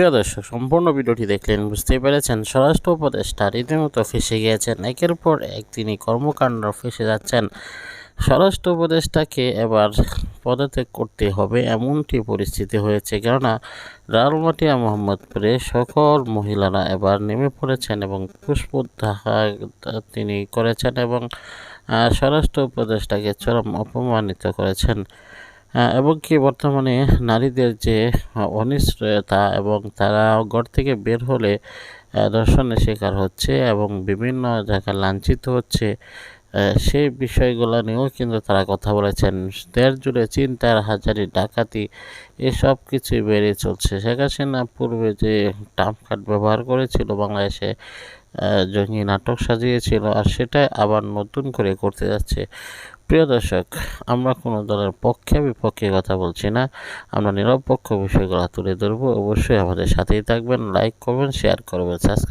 প্রিয় দর্শক, সম্পূর্ণ ভিডিওটি দেখলেন বুঝতেই পেরেছেন, স্বরাষ্ট্র উপদেষ্টা রীতিমতো ফেসে গিয়েছেন। একের পর এক তিনি কর্মকাণ্ড ফেসে যাচ্ছেন। স্বরাষ্ট্র উপদেষ্টাকে এবার পদত্যাগ করতে হবে এমনটি পরিস্থিতি হয়েছে, কেননা লালমাটিয়া, মোহাম্মদপুরে সকল মহিলারা এবার নেমে পড়েছেন এবং পুষ্পদাহ তিনি করেছেন এবং স্বরাষ্ট্র উপদেষ্টাকে চরম অপমানিত করেছেন। এবং কি বর্তমানে নারীদের যে অনিশ্চয়তা এবং তারা ঘর থেকে বের হলে ধর্ষণের শিকার হচ্ছে এবং বিভিন্ন জায়গায় লাঞ্ছিত হচ্ছে সেই বিষয়গুলো নিয়েও কিন্তু তারা কথা বলেছেন। দেশ জুড়ে চিন্তার হাজারি, ডাকাতি, এসব কিছুই বেড়ে চলছে। শেখ হাসিনা পূর্বে যে টার্ম কার্ড ব্যবহার করেছিল বাংলাদেশে জঙ্গি নাটক সাজিয়েছিল, আর সেটাই আবার নতুন করে করতে যাচ্ছে। প্রিয় দর্শক, আমরা কোনো দলের পক্ষে বিপক্ষে কথা বলছি না। আমরা নিরপেক্ষ বিষয়গুলো তুলে ধরবো। অবশ্যই আমাদের সাথেই থাকবেন লাইক করবেন শেয়ার করবেন সাবস্ক্রাইব